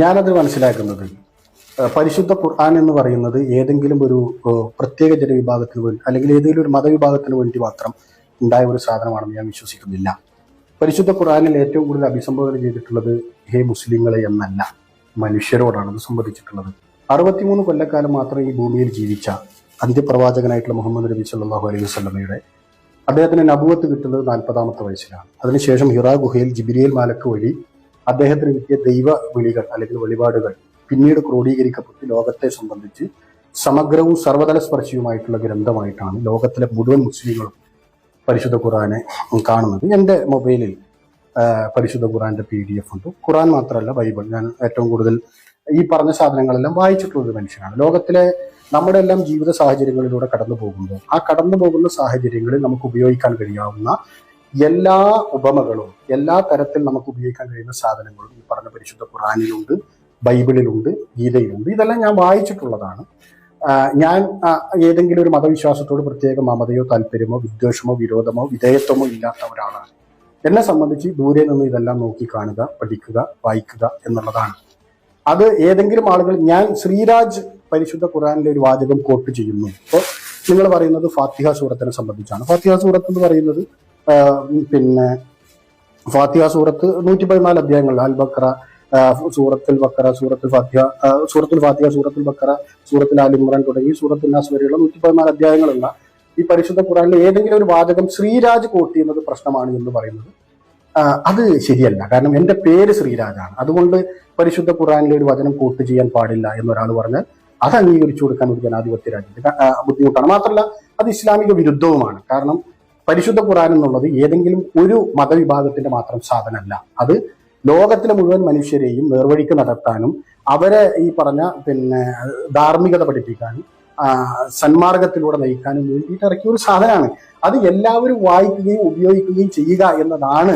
ഞാനത് മനസ്സിലാക്കുന്നത്. പരിശുദ്ധ ഖുർആൻ എന്ന് പറയുന്നത് ഏതെങ്കിലും ഒരു പ്രത്യേക ജനവിഭാഗത്തിന് വേണ്ടി അല്ലെങ്കിൽ ഏതെങ്കിലും ഒരു മതവിഭാഗത്തിന് വേണ്ടി മാത്രം ഉണ്ടായ ഒരു സാധനമാണെന്ന് ഞാൻ വിശ്വസിക്കുന്നില്ല. പരിശുദ്ധ ഖുർആനിൽ ഏറ്റവും കൂടുതൽ അഭിസംബോധന ചെയ്തിട്ടുള്ളത് ഹേ മുസ്ലിങ്ങളെ എന്നല്ല മനുഷ്യരോടാണ് അത് സംബന്ധിച്ചിട്ടുള്ളത്. അറുപത്തിമൂന്ന് കൊല്ലക്കാലം മാത്രം ഈ ഭൂമിയിൽ ജീവിച്ച അന്ത്യപ്രവാചകനായിട്ടുള്ള മുഹമ്മദ് നബി സല്ലാഹു അലൈഹി വസ്ലമയുടെ അദ്ദേഹത്തിന് നബുവത്ത് കിട്ടുന്നത് നാൽപ്പതാമത്തെ വയസ്സിലാണ്. അതിനുശേഷം ഹിറാ ഗുഹയിൽ ജിബിരിയൽ മാലക്ക് വഴി അദ്ദേഹത്തിന് കിട്ടിയ ദൈവ വിളികൾ അല്ലെങ്കിൽ വെളിപാടുകൾ പിന്നീട് ക്രോഡീകരിക്കപ്പെട്ട് ലോകത്തെ സംബന്ധിച്ച് സമഗ്രവും സർവതല സ്പർശിയുമായിട്ടുള്ള ഗ്രന്ഥമായിട്ടാണ് ലോകത്തിലെ മുഴുവൻ മുസ്ലിങ്ങളും പരിശുദ്ധ ഖുറാനെ കാണുന്നത്. എന്റെ മൊബൈലിൽ പരിശുദ്ധ ഖുറാന്റെ പി ഡി എഫ് ഉണ്ട്. ഖുറാൻ മാത്രമല്ല ബൈബിൾ. ഞാൻ ഏറ്റവും കൂടുതൽ ഈ പറഞ്ഞ സാധനങ്ങളെല്ലാം വായിച്ചിട്ടുള്ള ഒരു മനുഷ്യനാണ്. ലോകത്തിലെ നമ്മുടെ എല്ലാം ജീവിത സാഹചര്യങ്ങളിലൂടെ കടന്നു പോകുമ്പോൾ ആ കടന്നു പോകുന്ന സാഹചര്യങ്ങളിൽ നമുക്ക് ഉപയോഗിക്കാൻ കഴിയാവുന്ന എല്ലാ ഉപമകളും എല്ലാ തരത്തിൽ നമുക്ക് ഉപയോഗിക്കാൻ കഴിയുന്ന സാധനങ്ങളും ഈ പറഞ്ഞ പരിശുദ്ധ ഖുറാനിലുണ്ട് ബൈബിളിലുണ്ട് ഗീതയിലുണ്ട്. ഇതെല്ലാം ഞാൻ വായിച്ചിട്ടുള്ളതാണ്. ഞാൻ ഏതെങ്കിലും ഒരു മതവിശ്വാസത്തോട് പ്രത്യേക മമതയോ താല്പര്യമോ വിദ്വേഷമോ വിരോധമോ വിധേയത്വമോ ഇല്ലാത്ത ഒരാളാണ്. എന്നെ സംബന്ധിച്ച് ദൂരെ നിന്ന് ഇതെല്ലാം നോക്കി കാണുക പഠിക്കുക വായിക്കുക എന്നുള്ളതാണ്. അത് ഏതെങ്കിലും ആളുകൾ ഞാൻ ശ്രീരാജ് പരിശുദ്ധ ഖുറാനിലെ ഒരു വാചകം കോട്ട് ചെയ്യുന്നു. ഇപ്പോൾ നിങ്ങൾ പറയുന്നത് ഫാത്തിഹ സൂറത്തിനെ സംബന്ധിച്ചാണ്. ഫാത്തിഹ സൂറത്ത് എന്ന് പറയുന്നത് പിന്നെ ഫാത്തിഹ സൂറത്ത് നൂറ്റി പതിനാല് അധ്യായങ്ങൾ അൽ ബക്ര സൂറത്തുൽ ബക്കറ സൂറത്തുൽ ഫാത്തിഹ സൂറത്തുൽ ഫാത്തിഹ സൂറത്തുൽ ബക്കറ സൂറത്തുൽ ഇമ്രാൻ തുടങ്ങി സൂറത്തുൽ നാസ് വരെയുള്ള നൂറ്റി പതിനാല് അധ്യായങ്ങളുള്ള ഈ പരിശുദ്ധ ഖുറാനിലെ ഏതെങ്കിലും ഒരു വാചകം ശ്രീരാജ് കോട്ട് ചെയ്യുന്നത് പ്രശ്നമാണ് എന്ന് പറയുന്നത്. അത് ശരിയല്ല. കാരണം എന്റെ പേര് ശ്രീരാജാണ്. അതുകൊണ്ട് പരിശുദ്ധ ഖുറാനിലെ ഒരു വചനം കോട്ട് ചെയ്യാൻ പാടില്ല എന്നൊരാൾ പറഞ്ഞാൽ അത് അംഗീകരിച്ചു കൊടുക്കാൻ ഒരു ജനാധിപത്യ രാജ്യത്ത് ബുദ്ധിമുട്ടാണ്. മാത്രമല്ല അത് ഇസ്ലാമിക വിരുദ്ധവുമാണ്. കാരണം പരിശുദ്ധ ഖുറാൻ എന്നുള്ളത് ഏതെങ്കിലും ഒരു മതവിഭാഗത്തിന്റെ മാത്രം സാധനമല്ല. അത് ലോകത്തിലെ മുഴുവൻ മനുഷ്യരെയും നേർവഴിക്ക് നടത്താനും അവരെ ഈ പറഞ്ഞ പിന്നെ ധാർമ്മികത പഠിപ്പിക്കാനും സന്മാർഗത്തിലൂടെ നയിക്കാനും വേണ്ടിയിട്ട് ഇറക്കിയ ഒരു സാധനമാണ്. അത് എല്ലാവരും വായിക്കുകയും ഉപയോഗിക്കുകയും ചെയ്യുക എന്നതാണ്